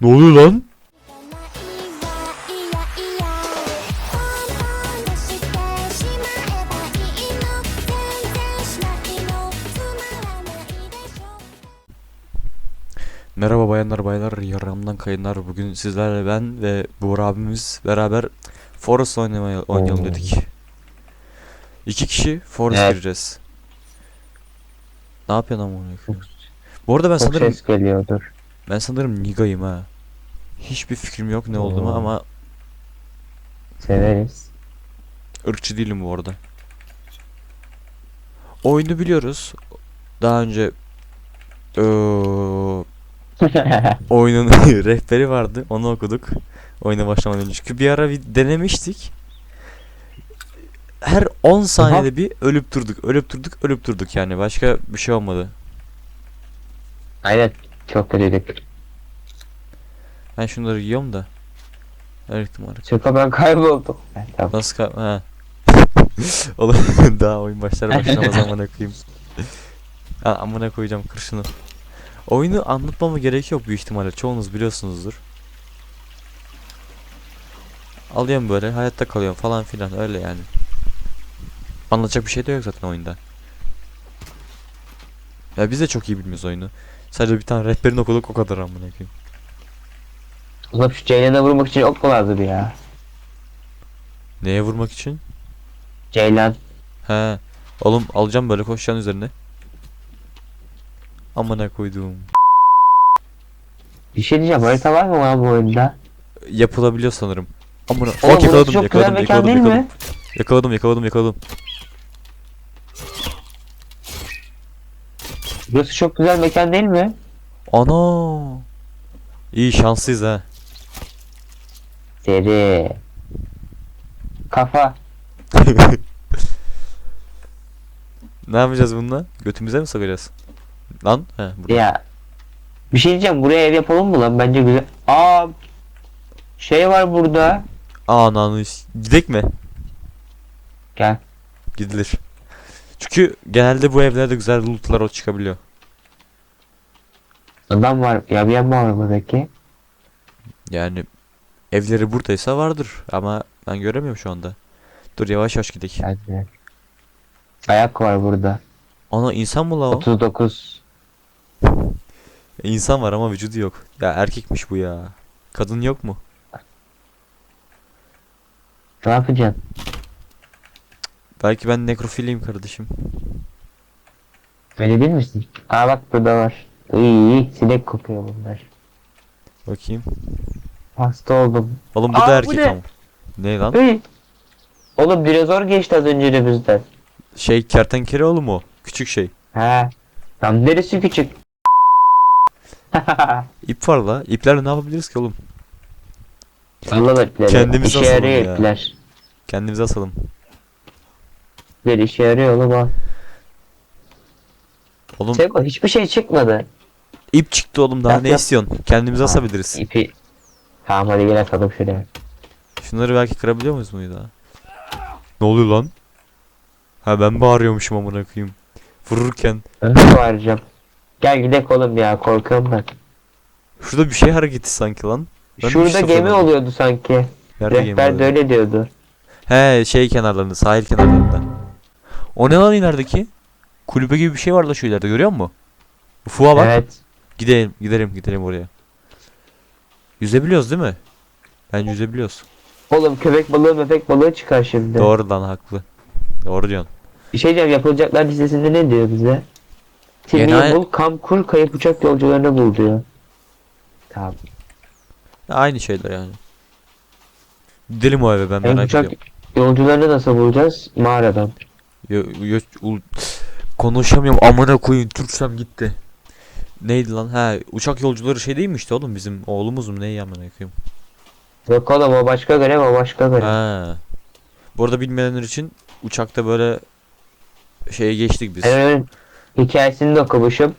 Ne oluyor lan? Merhaba bayanlar baylar, yaramdan kayınlar. Bugün sizlerle ben ve Buğra abimiz beraber Forest oynamaya oynayalım dedik. İki kişi Forest evet. gireceğiz. Ne yapıyorsun amına Bu arada ben Çok sanırım ses geliyordur. ben sanırım Niga'yım ha. Hiçbir fikrim yok ne olduğumu Oo. ama Severiz. ırkçı değilim bu arada. Oyunu biliyoruz. Daha önce eee, oyunun rehberi vardı. Onu okuduk. Oyuna başlamadan önce. Çünkü bir ara bir denemiştik. Her 10 saniyede bir ölüp durduk. Ölüp durduk, ölüp durduk yani. Başka bir şey olmadı. Aynen. Çok kötüydük. Ben şunları yiyorum da. Her ihtimal. Şaka ben kayboldum. Ha, tamam. Nasıl ka- ha. Oğlum daha oyun başlar başlamaz amına koyayım. Ha, amına koyacağım kır şunu. Oyunu anlatmama gerek yok büyük ihtimalle. Çoğunuz biliyorsunuzdur. Alıyorum böyle hayatta kalıyorum falan filan öyle yani. Anlatacak bir şey de yok zaten oyunda. Ya biz de çok iyi bilmiyoruz oyunu. Sadece bir tane rehberini okuduk o kadar amına koyayım. Ulan şu Ceylan'a vurmak için ok mu lazım ya? Neye vurmak için? Ceylan. He. Oğlum alacağım böyle koşacaksın üzerine. Amına koyduğum. Bir şey diyeceğim harita var mı lan bu oyunda? Yapılabiliyor sanırım. Amına. Oğlum burası yakaladım, çok güzel yakaladım, mekan yakaladım, yakaladım. mi? Yakaladım, yakaladım, yakaladım. Burası çok güzel mekan değil mi? Ana. İyi şanslıyız ha. Seri. Kafa. Ne yapacağız bununla? Götümüze mi sokacağız? Lan? He, burada. Ya. Bir şey diyeceğim buraya ev yapalım mı lan? Bence güzel. Aa. Şey var burada. Ananı. Gidek mi? Gel. Gidilir. Çünkü genelde bu evlerde güzel lootlar o çıkabiliyor. Adam var. Ya bir yan var buradaki. Yani evleri buradaysa vardır ama ben göremiyorum şu anda. Dur yavaş yavaş gidelim. Gel. Ayak var burada. Ana insan mı la o? 39. İnsan var ama vücudu yok. Ya erkekmiş bu ya. Kadın yok mu? Ne yapacaksın? Belki ben nekrofiliyim kardeşim. Öyle değil misin? Aa bak burada var. İyi sinek kokuyor bunlar. Bakayım. Hasta oldum. Oğlum bu Aa, da bu erkek ne? ama. Ne lan? Hey. Oğlum dinozor geçti az önce önümüzden. Şey kertenkele oğlum o. Küçük şey. He. Tam neresi küçük? İp var la. İplerle ne yapabiliriz ki oğlum? Allah ipleri. Kendimiz İşe asalım yarıyor ya. ipler. Kendimize asalım. Bir işe yarıyor oğlum ha. Oğlum Seko hiçbir şey çıkmadı. ip çıktı oğlum daha Yap, ne yap. istiyorsun? Kendimize asabiliriz. İpi. Tamam hadi gel atalım şuraya. Şunları belki kırabiliyor muyuz bunu daha? Ne oluyor lan? Ha ben bağırıyormuşum amına koyayım. Vururken. Ben bağıracağım. Gel gidelim oğlum ya korkuyorum ben. Şurada bir şey hareketi sanki lan. Ben Şurada şey gemi oluyordu sanki. Nerede gemi Rehber de oluyor? öyle diyordu. He şey kenarlarında sahil kenarlarında. O ne lan ilerideki? Kulübe gibi bir şey var da şu ileride görüyor musun? Ufuğa bak. Evet. Gidelim gidelim gidelim oraya. Yüzebiliyoruz değil mi? Bence yüzebiliyoruz. Oğlum köpek balığı mefek balığı çıkar şimdi. Doğru lan haklı. Doğru diyorsun. Bir şey diyeceğim yapılacaklar listesinde ne diyor bize? Timmi'yi Genel- bul, kamp kur, kayıp uçak yolcularını bul diyor. Tamam. Aynı şeyler yani. Gidelim o eve ben merak uçak ediyorum. yolcularını nasıl bulacağız? Mağaradan. Yo, yo, ul- konuşamıyorum amına koyayım Türksem gitti. Neydi lan? Ha uçak yolcuları şey değil mi işte oğlum bizim oğlumuz mu neyi amına koyayım. Yok oğlum o başka görev o başka görev. Ha. Bu arada bilmeyenler için uçakta böyle şeye geçtik biz. Onun hikayesini de okumuşum.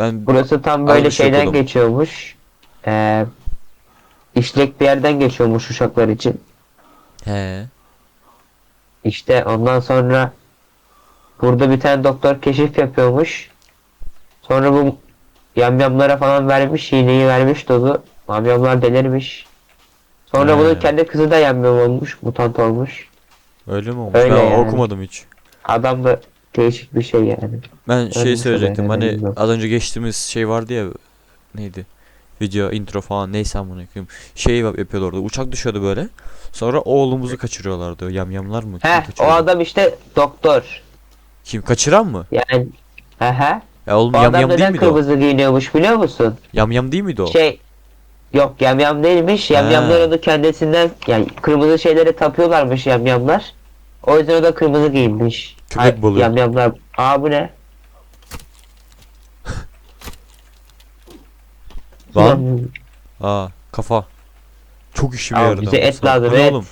Ben Burası tam böyle şey şeyden okudum. geçiyormuş. Ee, işlek bir yerden geçiyormuş uçaklar için. he. İşte ondan sonra burada bir tane doktor keşif yapıyormuş. Sonra bu yamyamlara falan vermiş, iğneyi vermiş dozu. Yamyamlar delirmiş. Sonra He. bunun kendi kızı da yamyam olmuş, mutant olmuş. Öyle mi olmuş? Öyle ben yani. okumadım hiç. Adam da değişik bir şey yani. Ben şey Öyle söyleyecektim. söyle, Hani az önce geçtiğimiz şey vardı ya. Neydi? Video, intro falan neyse amına koyayım. Şey yap- yapıyorlardı. Uçak düşüyordu böyle. Sonra oğlumuzu kaçırıyorlardı. Yamyamlar mı? He, o adam işte doktor. Kim kaçıran mı? Yani He he. Ya oğlum O adam yamyam değil neden miydi o? kırmızı giyiniyormuş biliyor musun? Yamyam değil miydi o? Şey Yok yamyam değilmiş. Yamyamlar onu kendisinden yani kırmızı şeylere tapıyorlarmış yamyamlar. O yüzden o da kırmızı giyinmiş. Köpek Ay, balığı. Yamyamlar. Aa bu ne? Lan. Aa kafa. Çok işime Abi yaradı. bize ama et sana. lazım, Bu ne et. Oğlum?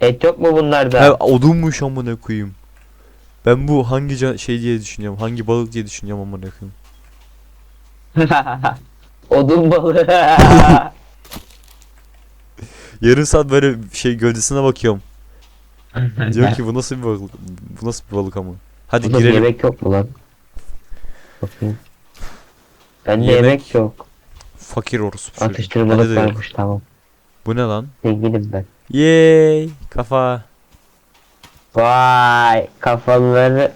Et yok mu bunlarda? Ha, odunmuş amına koyayım. Ben bu hangi şey diye düşünüyorum. Hangi balık diye düşünüyorum amına koyayım. Odun balığı. Yarım saat böyle şey gövdesine bakıyorum. Diyor ki bu nasıl bir balık? Bu nasıl bir balık ama? Hadi Oğlum girelim. yemek yok mu lan? Bakayım. Bende Yemek- yemek, yok. Fakir orospu. Bende Atıştırmalık varmış tamam. Bu ne lan? Zenginim ben. Yay! Kafa. Vay kafaları.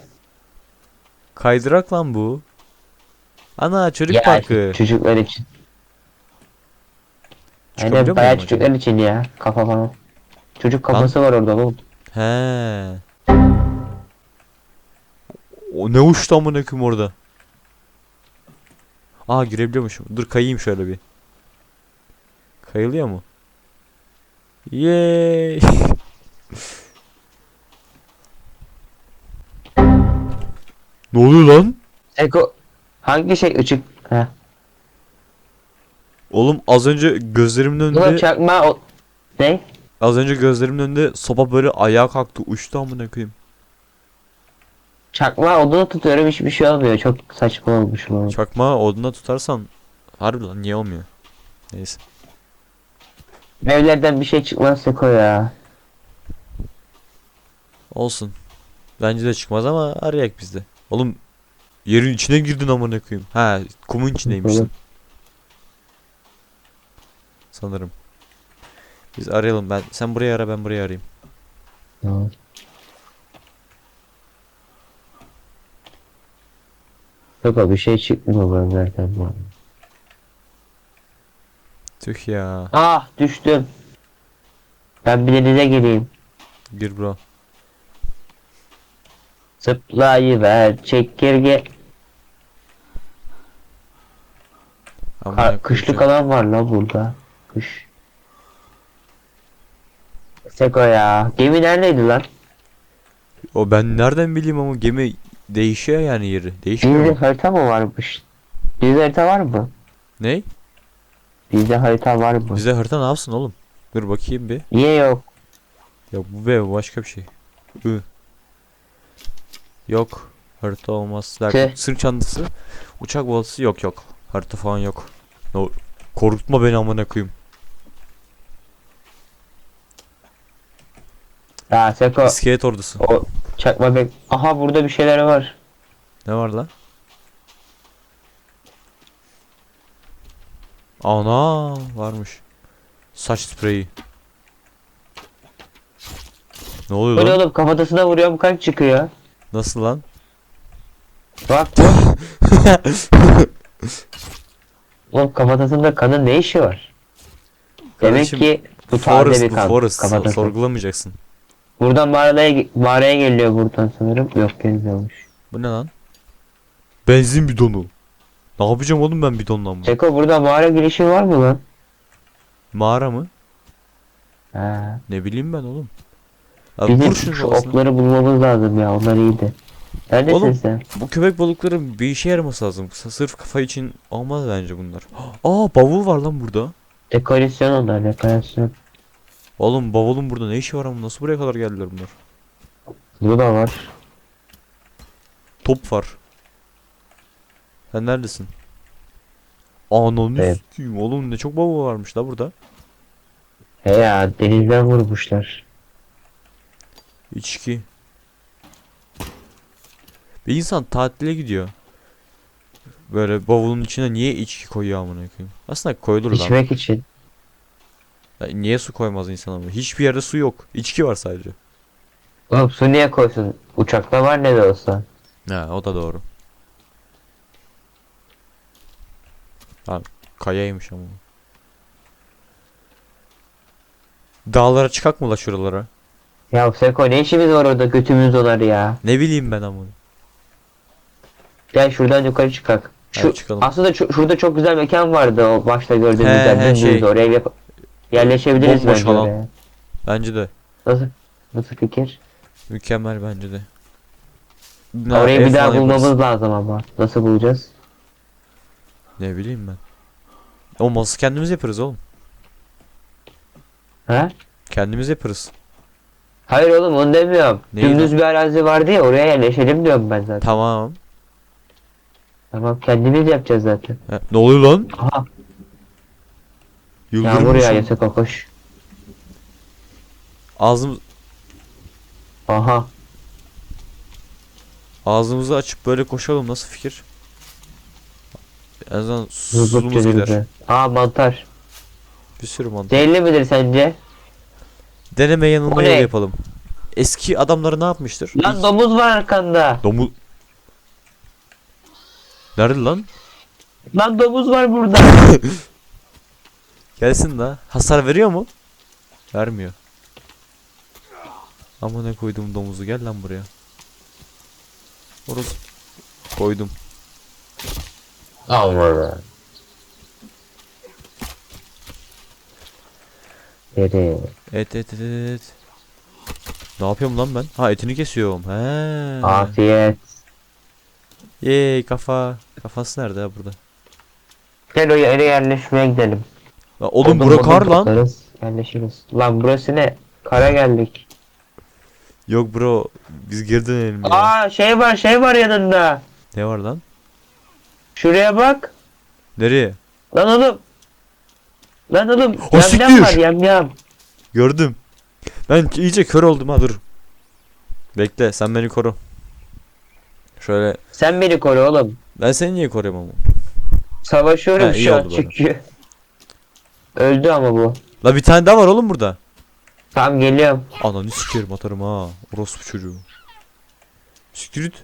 Kaydırak lan bu. Ana çocuk Ya, parkı. Çocuklar için. Aynen bayağı acaba? çocuklar için ya. Kafa falan. Çocuk kafası var orada oğlum. He. O ne uçtu amına koyayım orada? Aa girebiliyormuşum. Dur kayayım şöyle bir. Kayılıyor mu? Yay! ne oluyor lan? Eko hangi şey ışık? Heh. Oğlum az önce gözlerimin Ulan önünde çakma o... Ne? az önce gözlerimin önünde sopa böyle ayağa kalktı uçtu amına koyayım. Çakma odunu tutuyorum hiçbir şey olmuyor. Çok saçma olmuş bu. Çakma oduna tutarsan harbi lan niye olmuyor? Neyse. Evlerden bir şey çıkmaz Seko ya. Olsun. Bence de çıkmaz ama arayak bizde. Oğlum yerin içine girdin amına koyayım. Ha, kumun içindeymişsin. Sanırım. Biz arayalım ben. Sen buraya ara ben buraya arayayım. Tamam. Seko bir şey çıkmıyor bu evlerden bu. Tüh ya. Ah düştüm. Ben bir denize gireyim. Gir bro. Zıplayıver çekirge. Ka- kışlık alan var lan burada. Kış. Seko ya. Gemi neredeydi lan? O ben nereden bileyim ama gemi değişiyor yani yeri. Değişmiyor Bizde harita mı varmış? Bizde harita var mı? Ne? Bizde harita var mı? Bize harita ne yapsın oğlum? Dur bakayım bir. Niye yok? Ya bu be başka bir şey. I. Yok. Harita olmaz. Derken Tüh. sırt çantası. Uçak balası yok yok. Harita falan yok. No. Korkutma beni amına koyayım. Ya Seko İskelet ordusu. o çakma bek. Aha burada bir şeyler var. Ne var lan? Ana varmış. Saç spreyi. Ne oluyor ne lan? oğlum kafatasına vuruyorum kalp çıkıyor. Nasıl lan? Bak bu. oğlum kafatasında kanın ne işi var? Demek Kardeşim, ki bu taze Forest bir bu kan. Forest. Kafatası. Sorgulamayacaksın. Buradan mağaraya, mağaraya geliyor buradan sanırım. Yok gelmiyormuş. Bu ne lan? Benzin bidonu. Ne yapacağım oğlum ben bidonla mı? Seko burada mağara girişi var mı lan? Mağara mı? Ha. Ne bileyim ben oğlum. Abi Bizim şu kafasına. okları bulmamız lazım ya onlar iyiydi. Neredesin Oğlum. sen? Bu köpek balıkların bir işe yaraması lazım. Sırf kafa için olmaz bence bunlar. Aa bavul var lan burada. Dekorasyon onlar dekorasyon. Oğlum bavulun burada ne işi var ama nasıl buraya kadar geldiler bunlar? Bu da var. Top var. Sen neredesin? Ananı Evet. sikeyim oğlum ne çok bavul varmış da burada. He ya denizden vurmuşlar. İçki. Bir insan tatile gidiyor. Böyle bavulun içine niye içki koyuyor amına koyayım? Aslında koyulur lan. İçmek için. Ya niye su koymaz insan ama? Hiçbir yerde su yok. İçki var sadece. Oğlum su niye koysun? Uçakta var ne de olsa. Ha o da doğru. Ha kayaymış ama. Dağlara çıkak mı la şuralara? Ya Seko ne işimiz var orada götümüz dolar ya. Ne bileyim ben ama. Gel şuradan yukarı çıkak. Şu, Hadi çıkalım. aslında şu- şurada çok güzel mekan vardı o başta gördüğümüz He, yer. he, Dümdüz şey. oraya yap- yerleşebiliriz Bomboş bence alan. oraya. Bence de. Nasıl? Nasıl fikir? Mükemmel bence de. Orayı ev bir daha falan yaparız. bulmamız lazım ama. Nasıl bulacağız? Ne bileyim ben. O masası kendimiz yaparız oğlum. He? Kendimiz yaparız. Hayır oğlum onu demiyorum. Neyi Dümdüz bir arazi vardı ya oraya yerleşelim diyorum ben zaten. Tamam. Tamam kendimiz yapacağız zaten. He, ne oluyor lan? Aha Yıldırım yağmur an? Seko koş. Ağzımız, Aha. ağzımızı açıp böyle koşalım nasıl fikir? En azından suyumuz gider. Aa mantar. Bir sürü mantık. Zehirli midir sence? Deneme yanında O yol yapalım. Eski adamları ne yapmıştır? Lan İlk- domuz var arkanda. Domuz. Nerede lan? Lan domuz var burada. Gelsin la. Hasar veriyor mu? Vermiyor. Ama ne koydum domuzu gel lan buraya. Orası. Koydum. Nereye? Et et et et. Ne yapıyorum lan ben? Ha etini kesiyorum. He. Afiyet. Yey kafa. Kafası nerede ha burada? Gel o yere yerleşmeye gidelim. La oğlum bura kar lan. toplarız, Yerleşiriz. Lan burası ne? Kara geldik. Yok bro. Biz geri dönelim ya. Aa şey var şey var yanında. Ne var lan? Şuraya bak. Nereye? Lan oğlum. Lan oğlum. O siktir. yam var yam yam. Gördüm. Ben iyice kör oldum ha dur. Bekle sen beni koru. Şöyle. Sen beni koru oğlum. Ben seni niye koruyayım ama? Savaşıyorum Ha, iyi şu an oldu çünkü. Öldü ama bu. La bir tane daha var oğlum burada. Tamam geliyorum. Ananı sikerim atarım ha. Orospu çocuğu. Siktir git.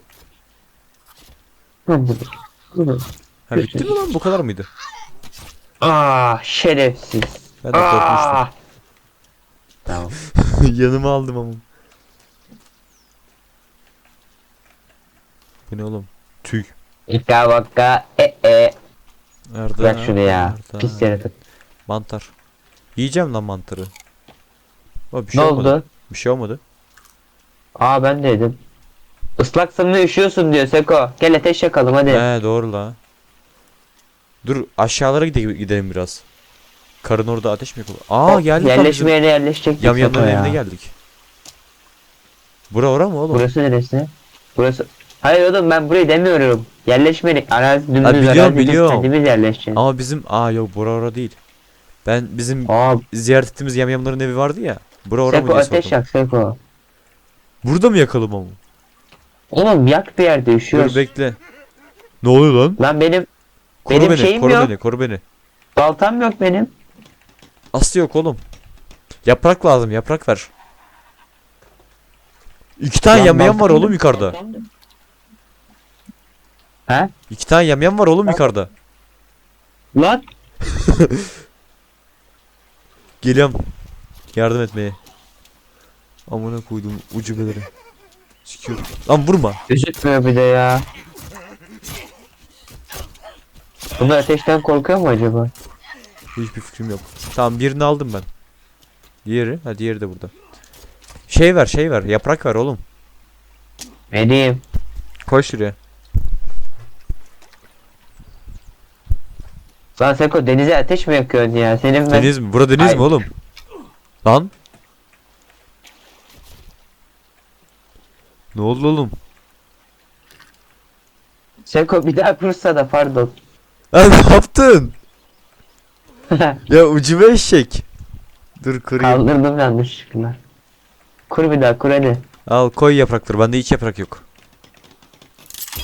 Ha bitti mi lan bu kadar mıydı? Aa şerefsiz. Ben de korkmuştum. Aa. Tamam. Yanıma aldım ama. Bu ne oğlum? Tüy. İka vakka e e. Nerede? Bırak şunu ya. Nerede? Pis yaratık. Mantar. Yiyeceğim lan mantarı. Aa, bir Ne şey olmadı. oldu? Bir şey olmadı. Aa ben de yedim. Islaksın ve üşüyorsun diyor Seko. Gel ateş yakalım hadi. He doğru la. Dur aşağılara gidelim, gidelim biraz. Karın orada ateş mi yakıyor? Aa geldik Yerleşme yerine yerleşecektik yamyamların Seko ya. evine geldik. Bura ora mı oğlum? Burası neresi? Burası... Hayır oğlum ben burayı demiyorum. Yerleşmedik. Arazi dümdüz biliyorum, arazi biz biliyorum. kendimiz yerleşeceğiz. Ama bizim aa yok bura ora değil. Ben bizim Aa ziyaret ettiğimiz yamyamların evi vardı ya. Bura ora mı diye ateş sordum. yak Seko. Burada mı yakalım ama? Oğlum yak bir yerde üşüyoruz. Dur bekle. Ne oluyor lan? Lan benim Koru Benim beni, şeyim koru yok. beni, koru beni. baltam yok benim. Aslı yok oğlum. Yaprak lazım, yaprak ver. İki tane Lan yamyam var baltam oğlum yok. yukarıda. He? İki tane yamyam var oğlum yukarıda. Lan Geliyorum. Yardım etmeye. Amına koydum ucubeleri. Sikiyorum. Lan vurma. Gözükmüyor bir de ya. Bunlar ateşten korkuyor mu acaba? Hiçbir fikrim yok. Tamam birini aldım ben. Diğeri, ha diğeri de burada. Şey ver, şey ver. Yaprak ver oğlum. Ne diyeyim? Koy şuraya. Lan Seko denize ateş mi yakıyorsun ya? Senin ben... Deniz mi? Bura deniz Ay. mi oğlum? Lan? Ne oldu oğlum? Seko bir daha kursa da pardon. Lan ne yaptın? Ya ucube eşek. Dur kırayım. Kaldırdım yanlışlıkla. Kur bir daha kur hadi. Al koy yaprakları. Bende hiç yaprak yok.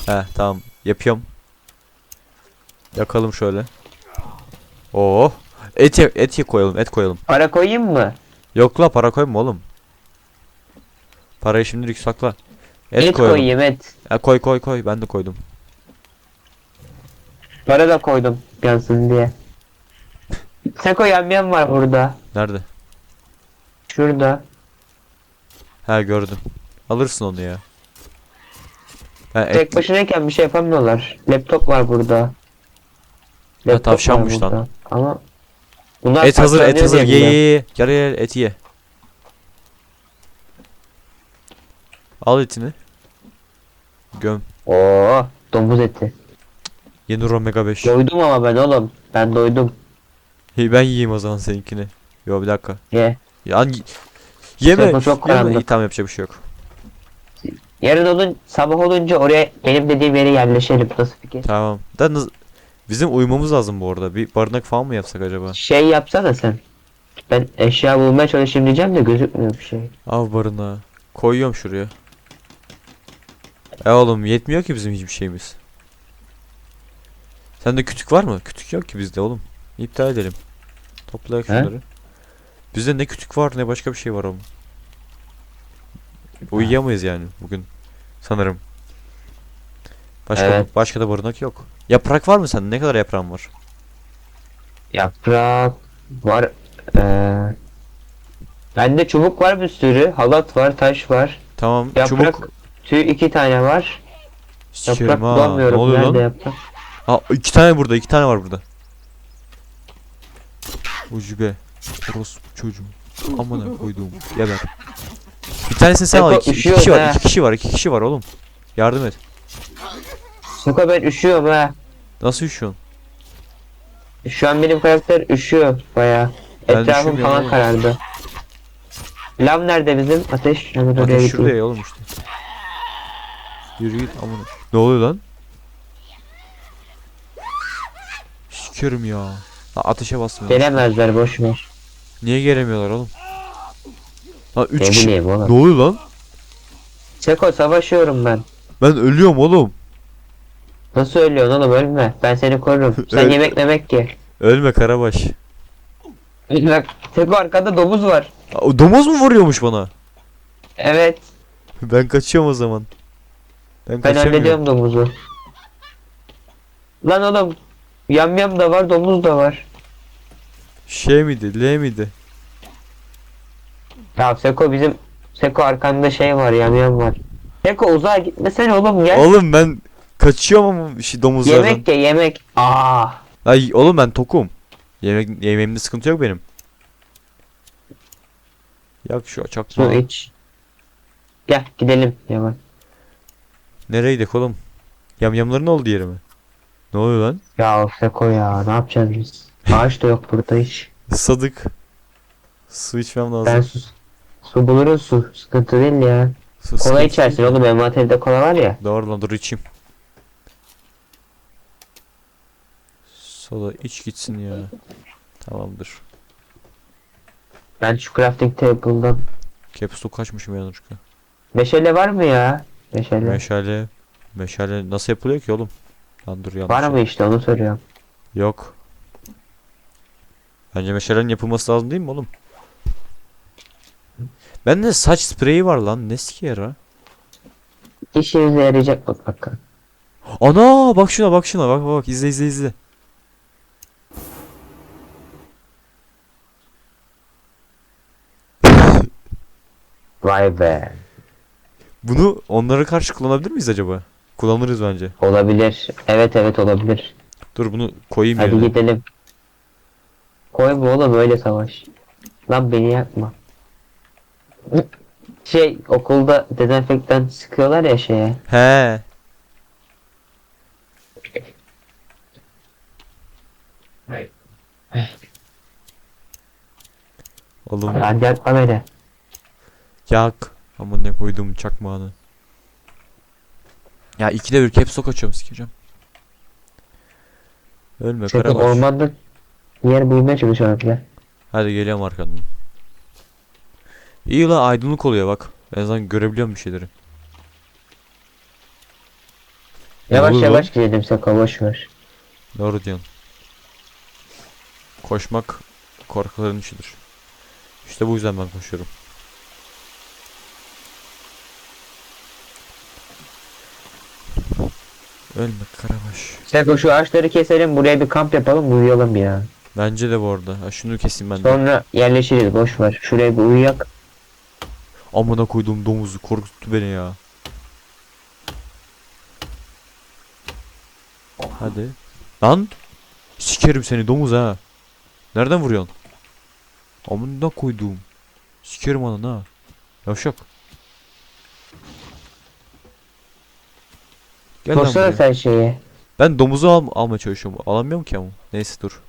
He tamam. Yapıyorum. Yakalım şöyle. Oo. Et ye- et ye koyalım, et koyalım. Para koyayım mı? Yok la para koyma oğlum. Parayı şimdilik sakla. Et, Et, koyalım. koyayım et. Ya koy koy koy ben de koydum. Para da koydum yansın diye. Seko yamyam var burada. Nerede? Şurada. Ha gördüm. Alırsın onu ya. Ha, et, Tek başınayken bir şey yapamıyorlar. Laptop var burada. Laptop tavşanmış var lan. Ama bunlar et hazır et hazır. Ye ye ye. Gel gel et ye. Al etini. Göm. Oo, domuz eti. Yeni Omega 5. Doydum ama ben oğlum. Ben doydum. Hey, ben yiyeyim o zaman seninkini. Yo bir dakika. Ye. Yani yeme. Sefa çok yeme. İyi tamam yapacak bir şey yok. Yarın olun sabah olunca oraya benim dediğim yere yerleşelim. Nasıl fikir? Tamam. Da bizim uyumamız lazım bu arada. Bir barınak falan mı yapsak acaba? Şey yapsana sen. Ben eşya bulmaya çalışayım diyeceğim de gözükmüyor bir şey. Av barınağı. Koyuyorum şuraya. E oğlum yetmiyor ki bizim hiçbir şeyimiz. Sende kütük var mı? Kütük yok ki bizde oğlum. İptal edelim. Toplayak He? şunları. Bizde ne kütük var ne başka bir şey var oğlum. Uyuyamayız yani bugün. Sanırım. Başka Evet. başka da barınak yok. Yaprak var mı sende? Ne kadar yaprağın var? Yaprak var. Ee, bende çubuk var bir sürü. Halat var, taş var. Tamam. Yaprak Çubuk. tüy iki tane var. Sikerim Yaprak. Ne bulamıyorum. oluyor Nerede lan? yaprak? Aa iki tane burada, iki tane var burada. Ucube. Orospu çocuğum. Amına koyduğum. Geber. Bir tanesini sen al. Eko, İki, iki üşüyor kişi var, ha. iki kişi var, iki kişi var oğlum. Yardım et. Seko ben üşüyorum ha. Nasıl üşüyorsun? Şu an benim karakter üşüyor baya. Ben Etrafım üşümüyorum falan oğlum. karardı. Lav nerede bizim? Ateş. Hemen oraya Ateş şuraya gideyim. ya oğlum işte. Yürü git amına. Ne oluyor lan? Sikerim ya. Lan ateşe basmıyor. Gelemezler boş ver. Niye gelemiyorlar oğlum? Lan üç Ne kişi. bileyim oğlum. Ne oluyor lan? Seko savaşıyorum ben. Ben ölüyorum oğlum. Nasıl ölüyorsun oğlum ölme. Ben seni korurum. Sen Öl- yemek memek ki. Ölme Karabaş. Bak Seko arkada domuz var. Aa, o domuz mu vuruyormuş bana? Evet. Ben kaçıyorum o zaman. Ben, Ben kaçamıyorum. hallediyorum domuzu. Lan oğlum. Yamyam da var domuz da var. Şey miydi? L miydi? Ya Seko bizim Seko arkanda şey var yamyam var. Seko uzağa gitmesene oğlum gel. Oğlum ben kaçıyorum ama şey domuzlardan. yemek ye yemek. Aa. Ay oğlum ben tokum. Yemek yemeğimde sıkıntı yok benim. Yak şu çakma. Su iç. Gel gidelim Yaman. Nereye gidelim oğlum? Yamyamların olduğu yere mi? Ne oluyor lan? Ya Seko ya ne yapacağız biz? Ağaç da yok burada hiç. Sadık. Su içmem lazım. Ben su, su buluruz su. Sıkıntı değil ya. Su Kola sıkıntı içersin oğlum envanterde kola var ya. Doğru lan dur içeyim. Soda iç gitsin ya. Tamamdır. Ben şu crafting table'dan. Caps lock kaçmışım yanlışlıkla. Meşale var mı ya? Meşale. Meşale. Meşale nasıl yapılıyor ki oğlum? Lan dur yanlış. var mı işte onu soruyorum. Yok. Bence meşalenin yapılması lazım değil mi oğlum? Bende saç spreyi var lan. Ne sikiyer ha? İşimize yarayacak bak bakalım. Ana bak şuna bak şuna bak bak izle izle izle. Vay be. Bunu onlara karşı kullanabilir miyiz acaba? Kullanırız bence. Olabilir. Evet evet olabilir. Dur bunu koyayım Hadi yerine. gidelim. Koyma oğlum öyle savaş. Lan beni yakma. Şey okulda dezenfektan sıkıyorlar ya şeye. He. Oğlum Hadi yakma beni. yak. Ama ne koydum çakmağını. Ya ikide bir caps lock açıyorum sikeceğim. Ölme Çünkü karabaş. ormanda yer bulmaya çalışıyorum ya. Hadi geliyorum arkandan. İyi la aydınlık oluyor bak. En azından görebiliyorum bir şeyleri. Ne Yavaş oluyor yavaş gidelim Sako boş ver. Doğru diyorsun. Koşmak korkuların işidir. İşte bu yüzden ben koşuyorum. Ölme Karabaş. Seko şu ağaçları keselim buraya bir kamp yapalım uyuyalım ya. Bence de bu arada. Ha, şunu keseyim ben de. Sonra yerleşiriz boş ver. Şuraya bir uyuyak. Amına koyduğum domuzu korkuttu beni ya. Hadi. Lan. Sikerim seni domuz ha. Nereden vuruyorsun? Amına koyduğum. Sikerim ananı ha. Yavşak. Gel lan Koşsana buraya. sen şeye. Ben domuzu al almaya çalışıyorum. Alamıyorum ki ama. Neyse dur.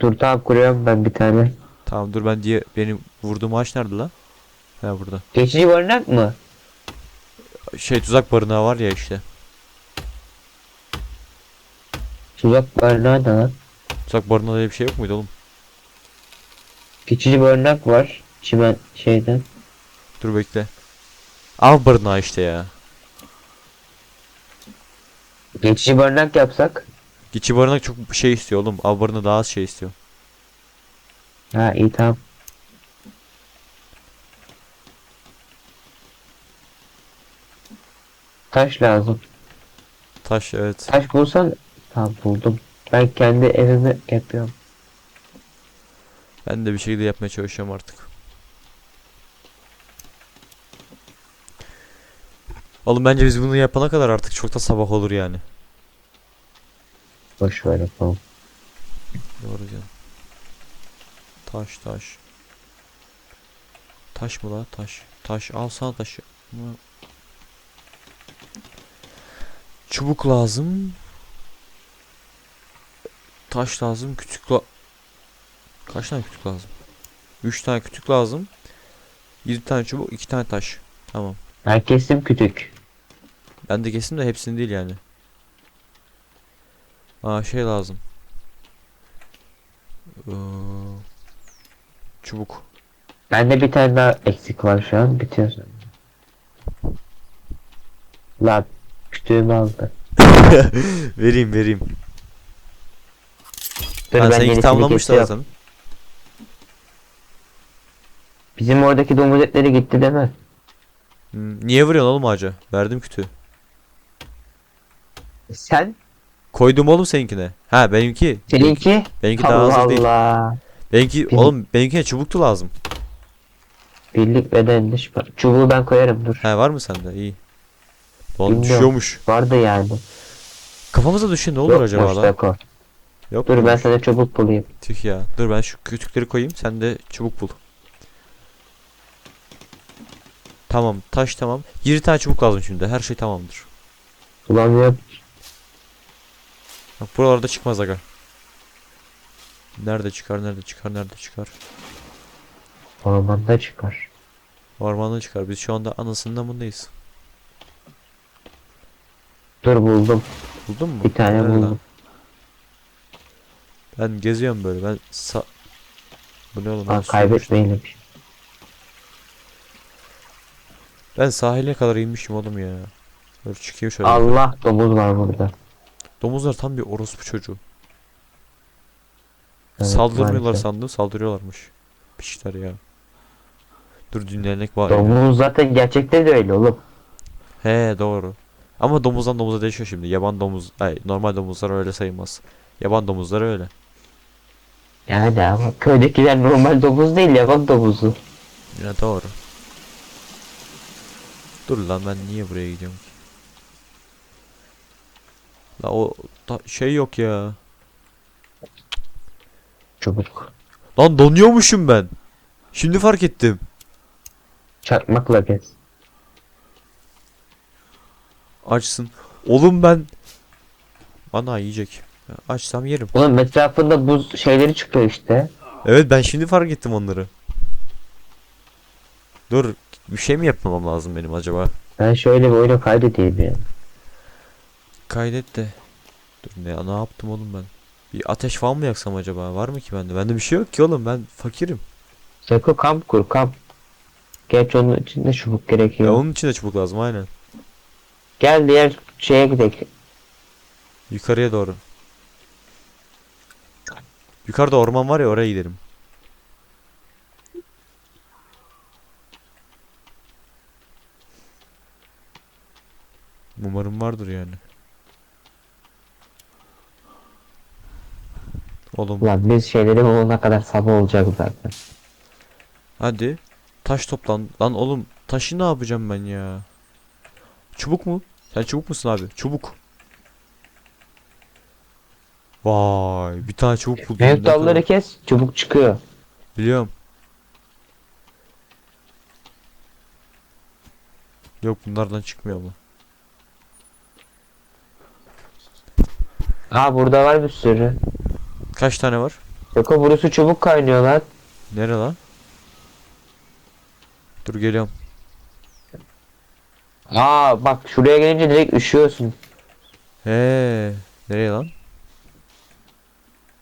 Dur tamam kuruyorum ben bir tane. Tamam dur ben diye benim vurduğum ağaç nerede lan? Ha burada. Geçici barınak mı? Şey tuzak barınağı var ya işte. Tuzak barınağı da lan. Tuzak barınağı diye bir şey yok muydu oğlum? Geçici barınak var. Çimen şeyden. Dur bekle. Av barınağı işte ya. Geçici barınak yapsak. Geçi barınak çok şey istiyor oğlum. Av barınağı daha az şey istiyor. Ha iyi tamam. Taş lazım. Taş evet. Taş bulsan tamam buldum. Ben kendi evimi yapıyorum. Ben de bir şekilde yapmaya çalışıyorum artık. Oğlum bence biz bunu yapana kadar artık çok da sabah olur yani. Boş ver yapalım. Doğru diyorsun. Taş taş. Taş mı la? Taş. Taş al sana taşı. Ama- Çubuk lazım. Taş lazım. Kütük la... Kaç tane kütük lazım? 3 tane kütük lazım. 7 tane çubuk, 2 tane taş. Tamam. Ben kestim kütük. Ben de kesin de hepsini değil yani. Aa şey lazım. Ee, çubuk. Bende bir tane daha eksik var şu an. Bitiyor. Lan kütüğümü aldı. vereyim vereyim. Dur ben seninki yenisini tamamlamıştım kesiyorum. zaten. Bizim oradaki domuz etleri gitti değil mi? Hmm, niye vuruyorsun oğlum ağaca? Verdim kütüğü. Sen? Koydum oğlum seninkine. Ha benimki. Seninki? Benimki daha Allah hazır değil. Allah. Benimki Benim- oğlum benimkine çubuktu lazım. Birlik beden dış par- Çubuğu ben koyarım dur. Ha var mı sende? İyi. Lan Bilmiyorum. düşüyormuş. Vardı yani. Kafamıza düşüyor ne olur Yok, acaba boş lan? Yok Dur ben sana çubuk bulayım. Tüh ya. Dur ben şu kütükleri koyayım. Sen de çubuk bul. Tamam. Taş tamam. 20 tane çubuk lazım şimdi. Her şey tamamdır. Bulamıyorum. Bak buralarda çıkmaz aga. Nerede çıkar? Nerede çıkar? Nerede çıkar? Ormanda çıkar. Ormanda çıkar. Biz şu anda anasının amındayız. Dur buldum. Buldun mu? Bir tane Nerede buldum. Ben geziyorum böyle. Ben sa... Bu ne oğlum? Suya kaybetmeyelim. Ben sahile kadar inmişim oğlum ya. Dur çıkayım şöyle. Allah domuz var burada. Domuzlar tam bir orospu çocuğu. Evet, Saldırmıyorlar maalesef. sandım saldırıyorlarmış. Pişler ya. Dur dinlenek var. Domuz zaten gerçekte de öyle oğlum. He doğru. Ama domuzdan domuza değişiyor şimdi. Yaban domuz, ay normal domuzlar öyle sayılmaz. Yaban domuzlar öyle. Yani ama köydekiler normal domuz değil yaban domuzu. Ya doğru. Dur lan ben niye buraya gidiyorum ki? La o şey yok ya. Çubuk. Lan donuyormuşum ben. Şimdi fark ettim. Çakmakla kes. Açsın. Oğlum ben Ana yiyecek. Açsam yerim. Oğlum etrafında buz şeyleri çıkıyor işte. Evet ben şimdi fark ettim onları. Dur bir şey mi yapmam lazım benim acaba? Ben şöyle bir oyunu kaydedeyim ya. Kaydet de. Dur ne, ne yaptım oğlum ben? Bir ateş falan mı yaksam acaba? Var mı ki bende? Bende bir şey yok ki oğlum ben fakirim. Seko kamp kur kamp. Gerçi onun için de çubuk Ya gerekiyor. onun için de çubuk lazım aynen. Gel diğer şeye gidelim. Yukarıya doğru. Yukarıda orman var ya oraya gidelim. Umarım vardır yani. Oğlum Ulan biz şeyleri bulana kadar sabah olacak zaten. hadi taş toplan. Lan oğlum taşı ne yapacağım ben ya? Çubuk mu? Sen çubuk musun abi? Çubuk. Vay bir tane çubuk buldum. Büyük dalları kes çubuk çıkıyor. Biliyorum. Yok bunlardan çıkmıyor mu? Aa burada var bir sürü. Kaç tane var? Yok o burası çubuk kaynıyor lan. Nere lan? Dur geliyorum. Aa bak şuraya gelince direkt üşüyorsun. He, nereye lan?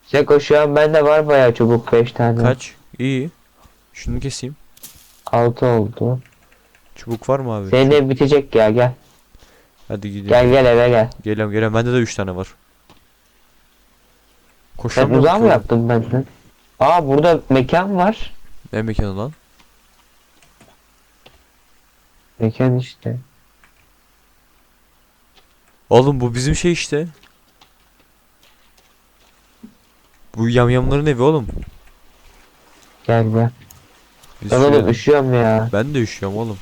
Seko şu an bende var bayağı çubuk 5 tane. Kaç? İyi. Şunu keseyim. 6 oldu. Çubuk var mı abi? Senin de bitecek ya gel. Hadi gidelim. Gel gel eve gel. Geliyorum geliyorum. Bende de 3 tane var. Sen Koşamıyorum uzağa ki mı yaptın benden? Aa burada mekan var. Ne mekanı lan? Mekan işte. Oğlum bu bizim şey işte. Bu yamyamların evi oğlum. Gel gel. Biz Ben oğlum üşüyorum ya. Ben de üşüyorum oğlum.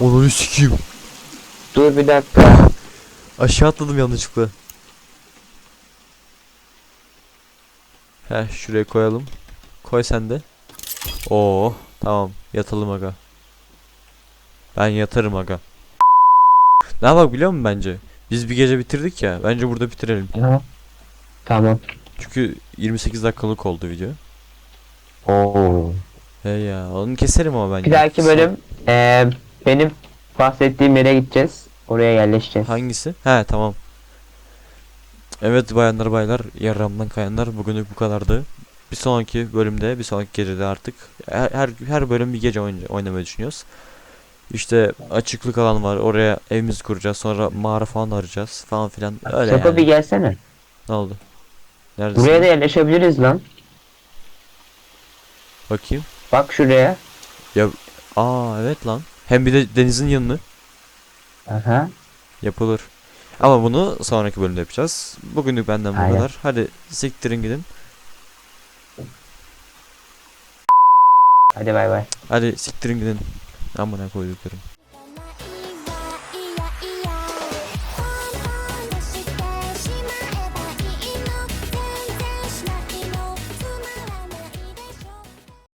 Onu sikeyim. Dur bir dakika. Aşağı atladım yanlışlıkla. Heh şuraya koyalım. Koy sen de. Oo tamam yatalım aga. Ben yatarım aga. Ne bak biliyor musun bence? Biz bir gece bitirdik ya. Bence burada bitirelim. Tamam. Tamam. Çünkü 28 dakikalık oldu video. Oo. He ya onu keserim ama bence. Bir dahaki bölüm eee benim bahsettiğim yere gideceğiz. Oraya yerleşeceğiz. Hangisi? He tamam. Evet bayanlar baylar yarramdan kayanlar bugünlük bu kadardı. Bir sonraki bölümde bir sonraki gecede artık her her, her bölüm bir gece oyn- oynamayı düşünüyoruz. İşte açıklık alan var oraya evimizi kuracağız sonra mağara falan arayacağız falan filan öyle Seko yani. bir gelsene. Ne oldu? Neredesin? Buraya da yerleşebiliriz lan. Bakayım. Bak şuraya. Aa evet lan. Hem bir de denizin yanını Aha. yapılır. Ama bunu sonraki bölümde yapacağız. Bugünlük benden bu Aynen. kadar. Hadi siktirin gidin. Hadi bay bay. Hadi siktirin gidin. Amına koyduklarım.